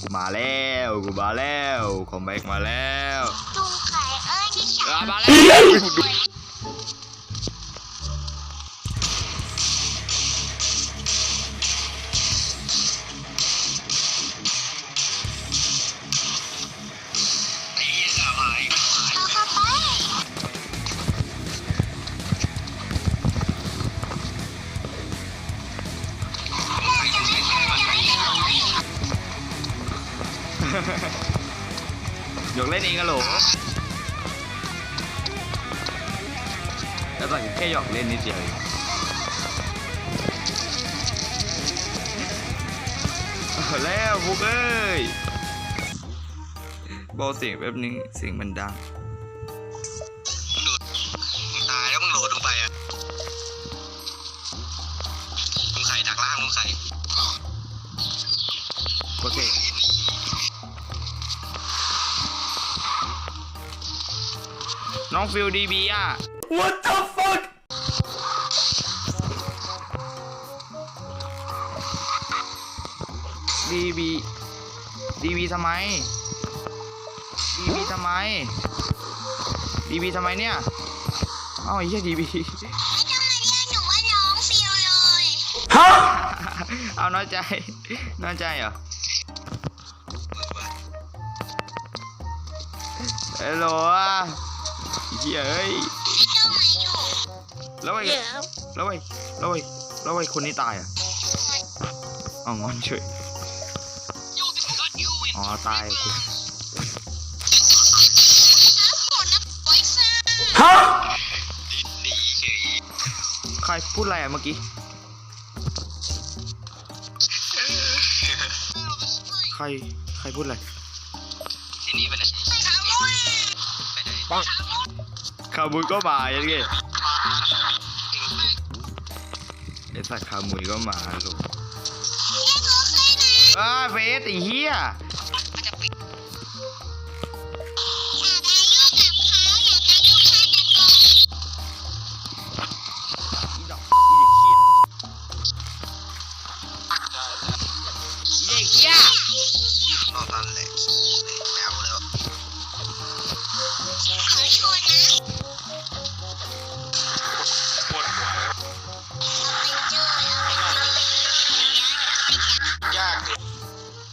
กูมาแล้วกูมาแล้วคอมแบ็กมาแล้วจุงไข่เอ้ยนี่ฉันอะมาแล้ว หยกเล่นเองกันโหลแล้วตอนแค่หยอกเล่นนิดเดียวเองเอาแล้วพวกเอ้ยเบาเสียงแบบนึงเสียงมันดัง น้องฟิลดีบีอะ What the fuck ดีบีดีบีทำไมดีบีทำไมดีบีทำไมเนี่ยเอ้าไอ้เหี้ยดีบีไม่ต้องมาเรียกหนูว่าน้องฟิวเลยเอาน้อยใจน้อยใจเหรอเฮลโหลอะ เหี้ยเอ้ยไม่ต้องมาอยู่แล้วไอ้เดี๋ยวแล้วไอ้แล้วไอ้แล้วไอ้คนนี้ตายอะเอางอนเฉยอ๋อตายโอเคฝนนะโอ้ยซ่าหนีเฉยใครพูดอะไรอะเมื่อกี้ใครใครพูดอะไรที่นี่ไปไหนไปหาลุยไปไหน ขามุยก็มาอย่างงี้ไอสัตว์ขามุยก็มาลูกเรียกหนูเคยนะอ้าเฟสไอ้เหี้ยอย่าไปยุ่งกับเขาอย่าไปยุ่งฆาตกรอีดอกอีเด็กเหี้ยอีเด็กเหี้ยนอกนั้นแหละ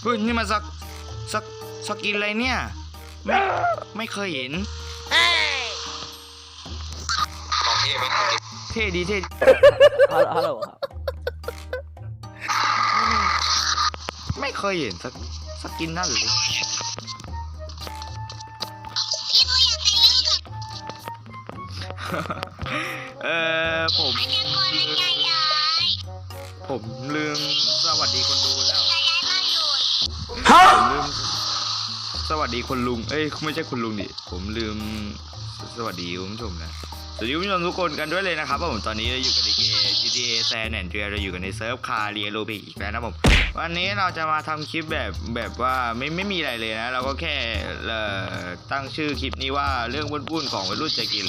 เฮ้ยนี่มันสักสักสกินอะไรเนี่ย ไม่ไม่เคยเห็นเอ้ยลองเท่ไหมเท่ดีเท่ดีฮัลฮัลโหลครับไม่เคยเห็นสักสกินนั่นเลยพี่ผู้อยากไปยุ่งกับเออผมฆาตกรและยายย้ายผมลืมสวัสดีคนดูแล้ว ผมลืมสวัสดีคนลุง เอ้ยไม่ใช่คุณลุงดิ ผมลืมสวัสดีคุณผู้ชมนะ สวัสดีคุณผู้ชมทุกคนกันด้วยเลยนะครับว่าผมตอนนี้เราอยู่กับดีเก GTA San Andreas เราอยู่กันในเซิร์ฟคาเรียโรบิกอีกแล้วนะผม วันนี้เราจะมาทำคลิปแบบแบบว่าไม่ไม่มีอะไรเลยนะ เราก็แค่เอ่อตั้งชื่อคลิปนี้ว่าเรื่องวุ่นๆของวัยรุ่นใจกิน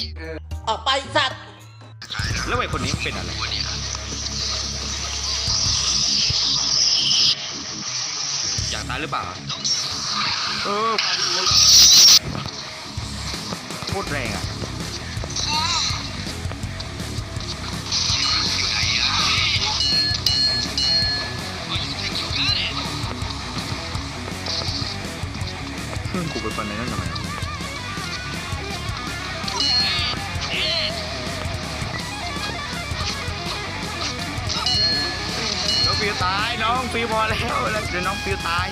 ออกไปสัตว์ แล้วไอ้คนนี้มันเป็นอะไร อยากตายหรือเปล่า เออโคตรแรงอะเพื่อนกูไปฟันในนั่นทำไมายน้องฟิวพอแล้วแล้วเดี๋ยวน้องฟิวตาย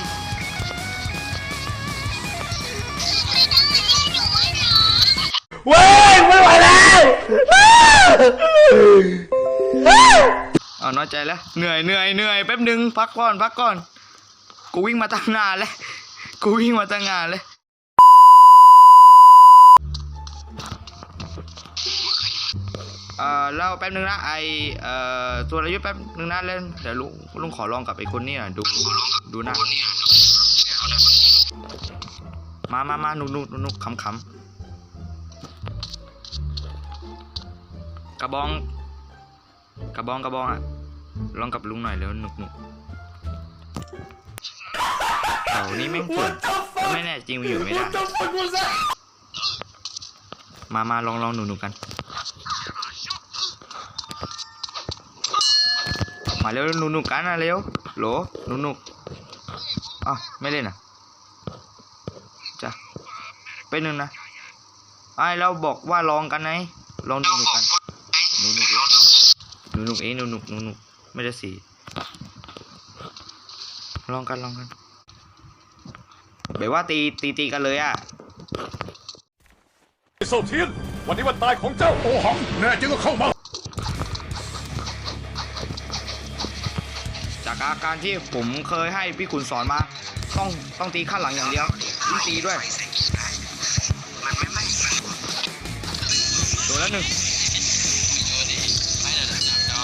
ไม่ต้องมาเรียกหนูว่าน้องเว้ยไม่ไหวแล้วอ่าน้อยใจแล้วเหนื่อยเหนื่อยเหนื่อยแป๊บนึงพักก่อนพักก่อน กูวิ่งมาตั้งนานแล้วกูวิ่งมาตั้งนานแล้ว เอ่อเล่าแป๊บนึงนะไอเอ่อตัวระยุแป๊บนึงนะเล่นเดี๋ยวลุงลุงขอลองกับไอคนนี้หน่อยดูดูหน้ามามามาหนุกหนุกหนุกหนุกขำขำกระบอง กระบองกระบองอะลองกับลุงหน่อยแล้วหนุกหนุกเสานี้แม่งเกิดไม่แน่จริงมันอยู่ไม่ได้มามาลองลองหนูหนูกัน มาเร็วหนูหนูกันนะเร็วโหลหนูหนูอะไม่เล่นอะจ้ะเป็นหนึ่งนะไอ้เราบอกว่าลองกันไงลองหนูหนูกันหนูหนูเองหนูหนูเองหนูหนูหนูหนูไม่ได้สีลองกันลองกันแบบว่าตีตีตีกันเลยอะเซเทียนวันนี้วันตายของเจ้าโอหังแน่จริงก็เข้ามา อาการที่ผมเคยให้พี่ขุนสอนมา ต้องต้องตีข้างหลังอย่างเดียวยิ่งตีด้วยมันไม่ไม่โดนแล้วหนึ่งเดี๋ยวเดี๋ยวเดี๋ยว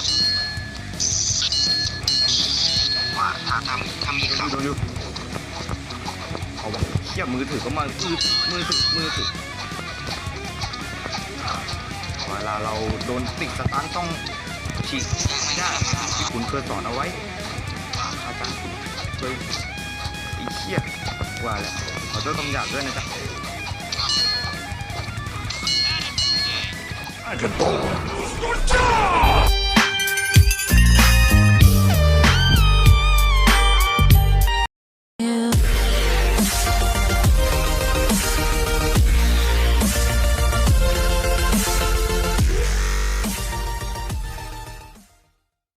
ว่าถ้าทำถ้ามีข่าวโดนอยู่เอาวะเทียบมือถือก็มามือมือถือมือถือเวลาเราโดนติดสตันต้องฉีกไม่ได้พี่ขุนเคยสอนเอาไว้ เคยไอ้เหี้ยว่าแล้วขอโทษคำหยาบด้วยนะจ๊ะกันโต